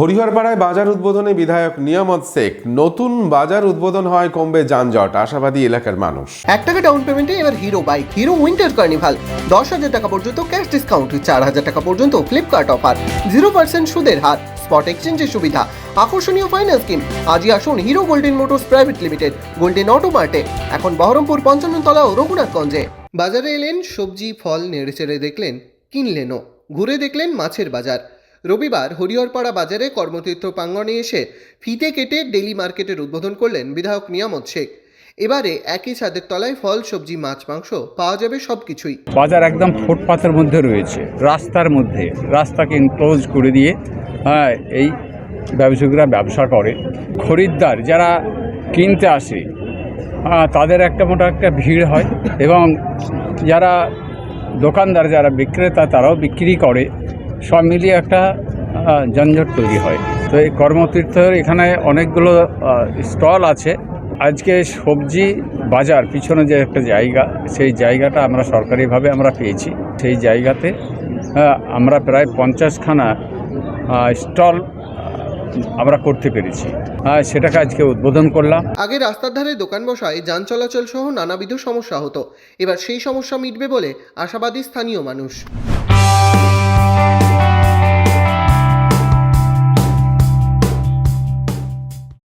হরিহরপাড়ায় বাজার উদ্বোধনে বিধায়ক নিয়ামত শেখ। নতুন বাজার উদ্বোধন হয়, কমবে যানজট, আশাবাদী এলাকার মানুষ। এক টাকা ডাউন পেমেন্টে এবার Hero bike Hero winter carnival দশ হাজার টাকা পর্যন্ত ক্যাশ ডিসকাউন্ট চার হাজার টাকা পর্যন্ত ফ্লিপকার্ট অফার জিরো পার্সেন্ট সুদের হার স্পট এক্সচেঞ্জের সুবিধা। আকর্ষণীয় ফাইন্যান্স স্কিম আজই আসুন Hero golden motors private limited golden auto মার্টে এখন বহরমপুর পঞ্চান্ন তলা ও রঘুনাথগঞ্জে। বাজারে এলেন সবজি, ফল, নেড়েচেড়ে দেখলেন, কিনলেনও। ঘুরে দেখলেন মাছের বাজার। রবিবার হরিহরপাড়া বাজারে কর্মতীর্থ প্রাঙ্গণে এসে ফিতে কেটে ডেলি মার্কেটের উদ্বোধন করলেন বিধায়ক নিয়ামত শেখ। এবারে একই ছাদের তলায় ফল সবজি মাছ মাংস পাওয়া যাবে সব কিছুই বাজার একদম ফুটপাথের মধ্যে রয়েছে রাস্তার মধ্যে। রাস্তাকে ক্লোজ করে দিয়ে হ্যাঁ এই ব্যবসায়ীরা ব্যবসা করে। খরিদ্দার যারা কিনতে আসে হ্যাঁ, তাদের একটা মোটা একটা ভিড় হয় এবং যারা দোকানদার যারা বিক্রেতা তারাও বিক্রি করে। সব মিলিয়ে একটা যানজট তৈরি হয়। তো এই কর্মতীর্থের এখানে অনেকগুলো স্টল আছে। আজকে সবজি বাজার, পিছনে যে একটা জায়গা, সেই জায়গাটা আমরা সরকারিভাবে আমরা পেয়েছি। সেই জায়গাতে আমরা প্রায় পঞ্চাশখানা স্টল আমরা করতে পেরেছি। সেটাকে আজকে উদ্বোধন করলাম। আগে রাস্তার ধারে দোকান বসায়, যান চলাচল সহ নানাবিধ সমস্যা হতো। এবার সেই সমস্যা মিটবে বলে আশাবাদী স্থানীয় মানুষ।